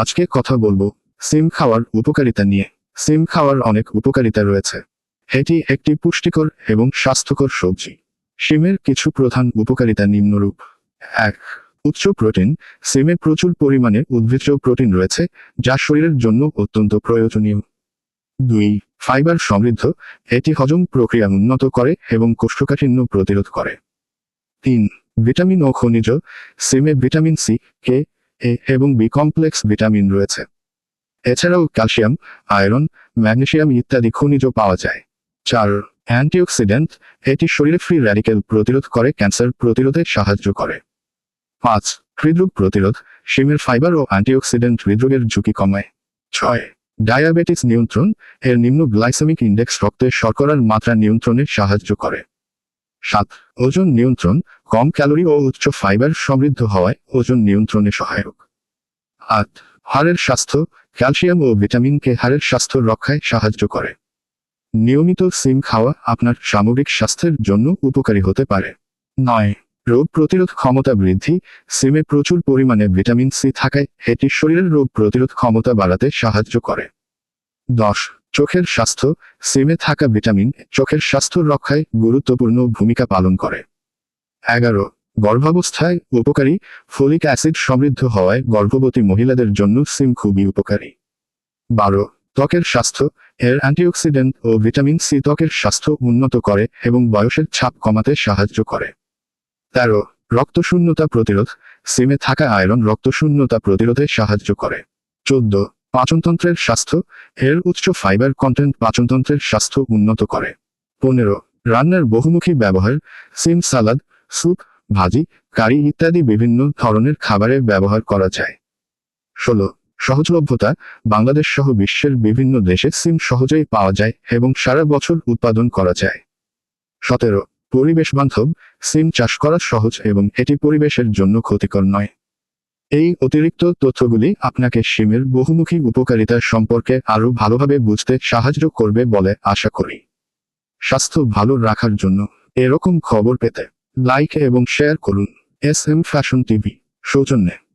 আজকে কথা বলব সিম খাওয়ার উপকারিতা নিয়ে। সিম খাওয়ার অনেক উপকারিতা রয়েছে। এটি একটি পুষ্টিকর এবং স্বাস্থ্যকর সবজি। সিমের কিছু প্রধান উপকারিতা নিম্নরূপ। এক, উচ্চ প্রোটিন। সিমে প্রচুর পরিমাণে উদ্ভিজ্জ প্রোটিন রয়েছে, যা শরীরের জন্য অত্যন্ত প্রয়োজনীয়। দুই, ফাইবার সমৃদ্ধ। এটি হজম প্রক্রিয়া উন্নত করে এবং কোষ্ঠকাঠিন্য প্রতিরোধ করে। তিন, ভিটামিন ও খনিজ। সিমে ভিটামিন সি, কে এ এবং বি কমপ্লেক্স ভিটামিন রয়েছে। এছাড়াও ক্যালসিয়াম, আয়রন, ম্যাগনেসিয়াম ইত্যাদি খনিজ পাওয়া যায়। চার, অ্যান্টিঅক্সিডেন্ট, এটি শরীরে ফ্রি র্যাডিক্যাল প্রতিরোধ করে, ক্যান্সার প্রতিরোধে সাহায্য করে। পাঁচ, হৃদরোগ প্রতিরোধ, শিমের ফাইবার ও অ্যান্টিঅক্সিডেন্ট হৃদরোগের ঝুঁকি কমায়। ছয়, ডায়াবেটিস নিয়ন্ত্রণ, এর নিম্ন গ্লাইসেমিক ইন্ডেক্স রক্তে শর্করার মাত্রা নিয়ন্ত্রণে সাহায্য করে। সাত, ওজন নিয়ন্ত্রণ, কম ক্যালোরি ও উচ্চ ফাইবার সমৃদ্ধ হওয়ায় ওজন নিয়ন্ত্রণে সহায়ক। আট, হাড়ের স্বাস্থ্য, ক্যালসিয়াম ও ভিটামিন কে হাড়ের স্বাস্থ্য রক্ষায় সাহায্য করে। নিয়মিত সিম খাওয়া আপনার সামগ্রিক স্বাস্থ্যের জন্য উপকারী হতে পারে। নয়, রোগ প্রতিরোধ ক্ষমতা বৃদ্ধি, সিমে প্রচুর পরিমাণে ভিটামিন সি থাকায় এটি শরীরের রোগ প্রতিরোধ ক্ষমতা বাড়াতে সাহায্য করে। দশ চোখের স্বাস্থ্য, সিমে থাকা ভিটামিন, চোখের স্বাস্থ্য রক্ষায় গুরুত্বপূর্ণ ভূমিকা পালন করে। এগারো, গর্ভাবস্থায় উপকারী, ফলিক অ্যাসিড সমৃদ্ধ হওয়ায় গর্ভবতী মহিলাদের জন্য সিম খুবই উপকারী। বারো, ত্বকের স্বাস্থ্য, এর অ্যান্টিঅক্সিডেন্ট ও ভিটামিন সি ত্বকের স্বাস্থ্য উন্নত করে এবং বয়সের ছাপ কমাতে সাহায্য করে। তেরো, রক্তশূন্যতা প্রতিরোধ, সিমে থাকা আয়রন রক্তশূন্যতা প্রতিরোধে সাহায্য করে। চোদ্দ পাচনতন্ত্রের স্বাস্থ্য, এর উচ্চ ফাইবার কন্টেন্ট পাচনতন্ত্রের স্বাস্থ্য উন্নত করে। পনেরো, রান্নার বহুমুখী ব্যবহার, সিম সালাদ, স্যুপ, ভাজি, কারি ইত্যাদি বিভিন্ন ধরনের খাবারে ব্যবহার করা যায়। ষোলো, সহজলভ্যতা, বাংলাদেশ সহ বিশ্বের বিভিন্ন দেশে সিম সহজেই পাওয়া যায় এবং সারা বছর উৎপাদন করা যায়। সতেরো, পরিবেশ বান্ধব, সিম চাষ করা সহজ এবং এটি পরিবেশের জন্য ক্ষতিকর নয়। এই অতিরিক্ত তথ্যগুলি আপনাকে সিমের বহুমুখী উপকারিতা সম্পর্কে আরও ভালোভাবে বুঝতে সাহায্য করবে বলে আশা করি। স্বাস্থ্য ভালো রাখার জন্য এরকম খবর পেতে লাইক এবং শেয়ার করুন। এস এম ফ্যাশন টিভি, সৌজন্যে।